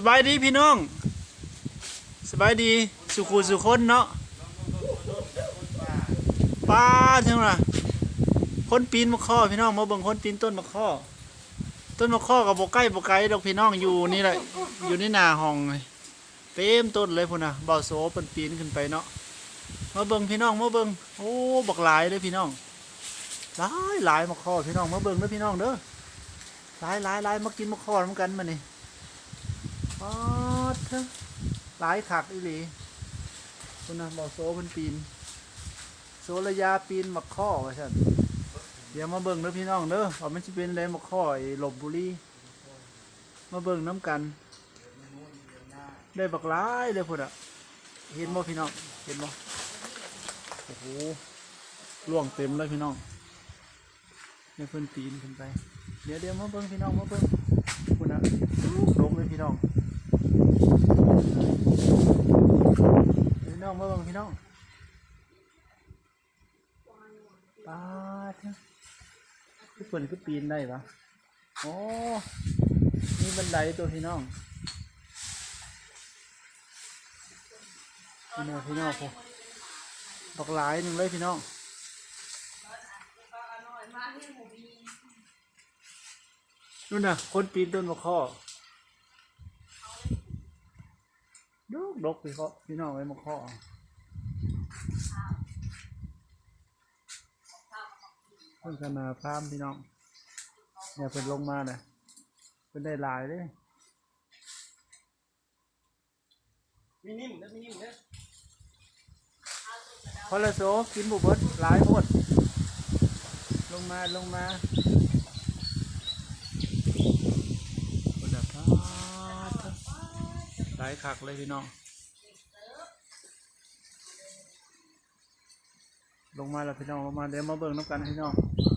สบายดีพี่น้อง สบายดีสุขูสุคนเนาะป้าเท่ไหร่คนปีนมะข้อพี่น้องมาเบิ่งคนปีนต้นมะข้อต้นมะข้อกับบกใกล้บกไกลดอกพี่น้องอยู่นี่แหละอยู่ในนาห้องเลยเต็มต้นเลยพุ่นน่ะเบาโซเป็นปีนขึ้นไปเนาะมาเบิ่งพี่น้องมาเบิ่งโอ้บักหลายเลยพี่น้องหลายหลายมะข้อพี่น้องมาเบิ่งเด้อพี่น้องเด้อหลายหลายหลายมากินมะข้อน้ำกันมานี่ ป๊อดเถอะหลายขักอีหลีคุณนะบอกโซมันปีน โซระยาปีนมักข้อว่าฉันเดี๋ยวมาเบิ่งเด้อพี่น้องเด้อว่ามันจะเป็นอะไรมักข้อไอ้หลบบุรีมาเบิ่งน้ำกัน ได้บักหลายเลยพุ่นอะเห็นบ่พี่น้องเห็นบ่โอ้โหล่วงเต็มเลยพี่น้องเนี่ยเพิ่นปีนขึ้นไป เดี๋ยวเดี๋ยวมาเบิ่งพี่น้องมาเบิ่งพุ่นอะลงเลยพี่น้อง พี่น้องมาเบิ่งพี่น้องปาดเถอะทุกคนก็ปีนได้ปะโอ้นี่บันไดตัวพี่น้องพี่น้องพี่น้องพอดอกหลายหนึ่งเลยพี่น้องนู่นน่ะ คนปีนต้นมะข้อ ดกดกพี่เขาพี่น้องไว้มาข้อพิ่นขนาพามพี่น้องเนี่ยเพิ่นลงมาเนี่ยเพิ่นได้หลายเลยมีนิ่มเด้อมีนิ่มเด้อพอละโซกินบุบเบิดหลายหมดลงมาลงมาเพิ่นน่ะพาดเถอะหลายคักเลยพี่น้อง ลงมาแล้วพี่น้องลงมาเดี๋ยวมาเบิ่งน้ำกันพี่น้อง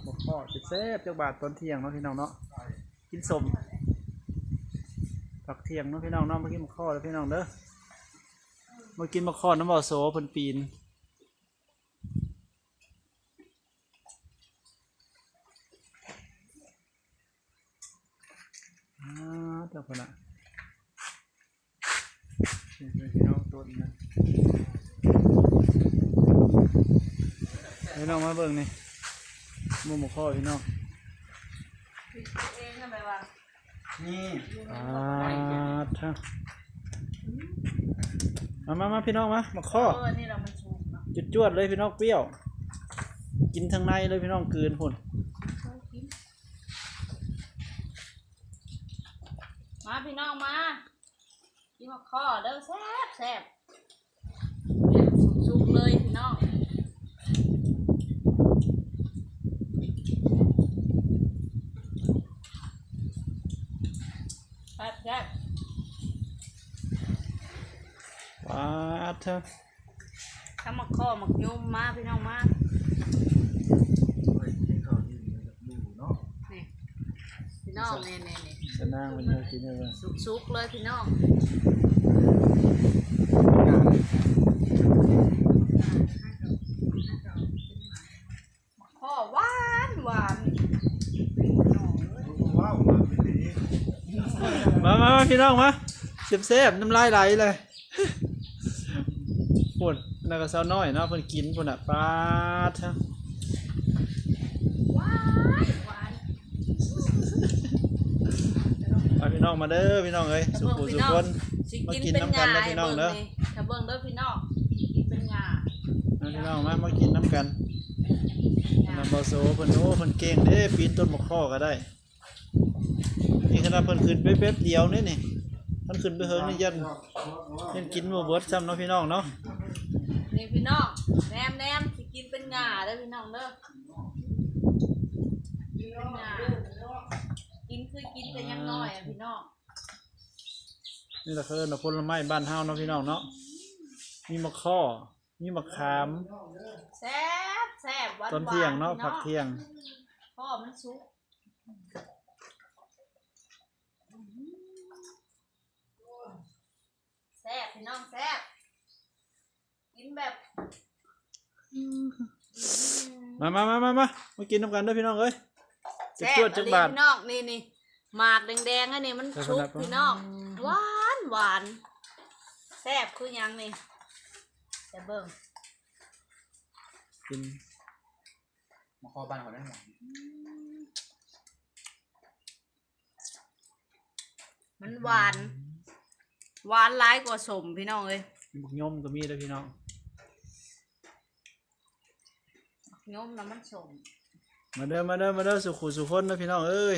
บอกพ่อจะเซฟจากบาทตอนเที่ยงเนาะพี่น้องเนาะ กินสมผักเที่ยงเนาะพี่น้องเนาะมากินมะข้อแล้วพี่น้องเด้อ มากินมะข้อน้ำบ่อโซเพิ่นปีนอ่าเจ้าคนละ นี่เป็นพี่น้องต้นนะพี่น้องมาเบิ่งนี่หมุมข้อพี่น้องเองทำไมวะนี่อ่าท่ามามามาพี่น้องมามาข้อเออนี่เรามันชูเนาะจุดจวดเลยพี่น้องเปรี้ยว กินทางในเลยพี่น้องกลืนพุ่นมาพี่น้องมา กินมาข้อเด้อแซ่บแซ่บสุกๆเลยพี่น้องแซ่บแซ่บว้าท่าถ้ามาข้อมายุ่มมาพี่น้องมาเฮ้ยให้เขาดีดูเนาะนี่พี่ น้องนี่นี่นี่สนางมันเลยกินเลยสุกๆเลยพี่น้องข้อหวานหวานน้องเอ้ยว้าวมาเป็นดีมามามาพี่น้องมาเสียบเสียบน้ำลายไหลเลยพุ่นนักกระเซาน้อยเนาะเพิ่นกินพุ่นอะปาดท่าหวานหวาน มา พี่น้องมาเด้อพี่น้องเอ้ยสุขุสุคน สิมากิกินนเป็นน้ำกันงาเด้อพี่น้องเด้อถ้าเบิ่งเด้อพี่น้องกินเป็นงามาพี่น้องมามากินน้ำกันมันบอโซเพิ่นโอ้เพิ่นเก่งเด้ปีนต้นมะข้อก็ได้ นี่ขนาดเพิ่นขึ้นไปแป๊บเดียวนี่นี่เพิ่นขึ้นไปเฮิงนี่ยันยันกินบ่เบิดซ้ำเนาะพี่น้องเนาะนี่พี่น้องแนมแนมสิกินเป็นงาเด้อพี่น้องเด้อกินเป็นงา กินคือกินแต่ยังน้อยอะพี่น้องนี่แหละคือเนาะผลไม้บ้านเฮาเนาะพี่น้องเนาะมีมะข้อมีมะขาม แซ่บแซ่บหวานตอนเที่ยงเนาะพี่ผักเที่ยง พ่อมันสุกแซ่บพี่น้องแซ่บกินแบบมามามามามามากินน้ำกันเด้อพี่น้องเอ้ยจะแซ่จวดบจักอันบาทนี้พี่น้องนี่นี่ หมากแดงๆอันนี้มันแต่สุกขนาดพี่น้องหวานหวานแซ่บคือหยังนี่แต่เบิ่งกินมาคอบ้านเขาได้หมดมันหวาน หวานร้ายกว่าสมพี่น้องเอ้ยบุกยมก็มีเด้อพี่น้องโยมน้ำมันสมมาเด้อมาเด้อมาเด้อสุขุสุคนเด้อพี่น้องเอ้ย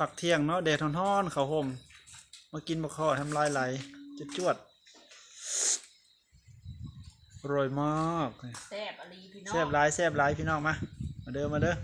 ผักเที่ยงเนาะแดดร้อนๆเขาวห่มมากินมะข้อทำลายไหลจะจวดอร่อยมากแซ่บอลีพี่น้องแซ่บหลายแซ่บหลายพี่น้องมา มาเด้อมาเด้อ